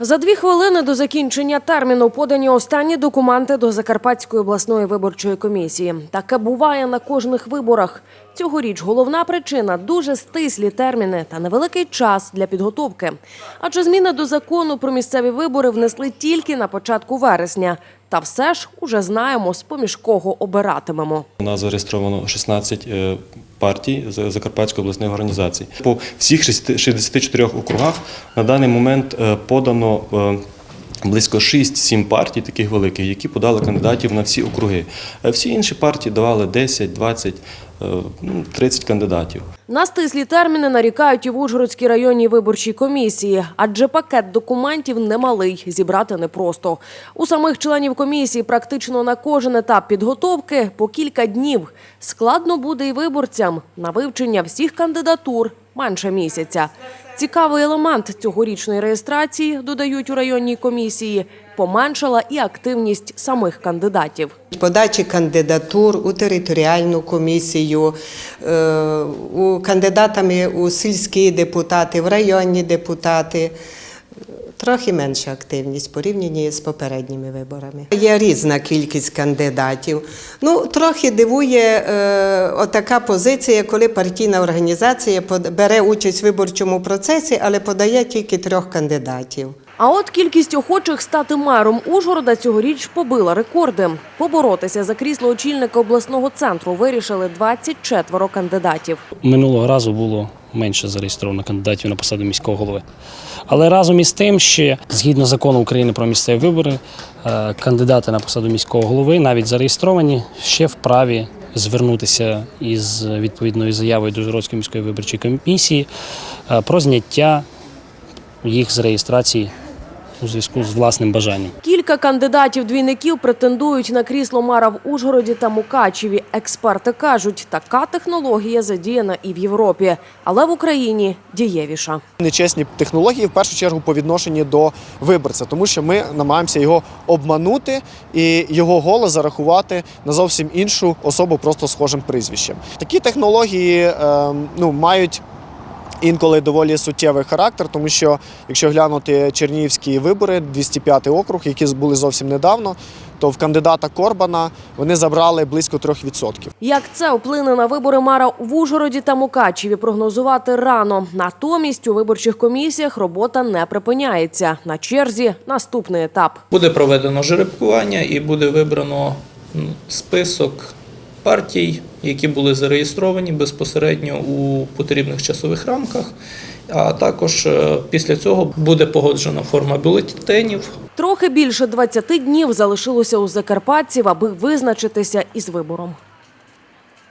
За дві хвилини до закінчення терміну подані останні документи до Закарпатської обласної виборчої комісії. Таке буває на кожних виборах. Цьогоріч головна причина дуже стислі терміни та невеликий час для підготовки. Адже зміни до закону про місцеві вибори внесли тільки на початку вересня. Та все ж уже знаємо, з поміж кого обиратимемо. У нас зареєстровано 16 е, партій з Закарпатської обласної організації. По всіх 64 округах на даний момент е, подано е, близько 6-7 партій, таких великих, які подали кандидатів на всі округи. Всі інші партії давали 10, 20, е, ну, 30 кандидатів. На стислі терміни нарікають і в Ужгородській районній виборчій комісії, адже пакет документів немалий, зібрати непросто. У самих членів комісії практично на кожен етап підготовки по кілька днів. Складно буде і виборцям на вивчення всіх кандидатур менше місяця. Цікавий елемент цьогорічної реєстрації, додають у районній комісії, поменшала і активність самих кандидатів. Подачі кандидатур у територіальну комісію, е, у кандидатами у сільські депутати, в районні депутати. Трохи менша активність порівняно з попередніми виборами. Є різна кількість кандидатів. Ну, трохи дивує е, отака позиція, коли партійна організація бере участь в виборчому процесі, але подає тільки трьох кандидатів. А от кількість охочих стати мером Ужгорода цьогоріч побила рекорди. Поборотися за крісло очільника обласного центру вирішили 24 кандидатів. Минулого разу було менше зареєстровано кандидатів на посаду міського голови. Але разом із тим, ще згідно закону України про місцеві вибори, е, кандидати на посаду міського голови, навіть зареєстровані, ще вправі звернутися із відповідною заявою до Жородської міської виборчої комісії е, про зняття їх з реєстрації у зв'язку з власним бажанням. Кілька кандидатів-двійників претендують на крісло мера в Ужгороді та Мукачеві. Експерти кажуть, така технологія задіяна і в Європі, але в Україні дієвіша. нечесні технології в першу чергу по відношенню до виборця, тому що ми намагаємося його обманути і його голос зарахувати на зовсім іншу особу, просто схожим прізвищем. Такі технології ем, ну, мають. Інколи доволі суттєвий характер, тому що якщо глянути чернігівські вибори, 205 округ, які були зовсім недавно, то в кандидата Корбана вони забрали близько 3%. Як це вплине на вибори мера в Ужгороді та Мукачеві, прогнозувати рано. Натомість у виборчих комісіях робота не припиняється. На черзі наступний етап. Буде проведено жеребкування і буде вибрано список партій, які були зареєстровані безпосередньо у потрібних часових рамках. А також е, після цього буде погоджена форма бюлетенів. Трохи більше 20 днів залишилося у закарпатців, аби визначитися із вибором.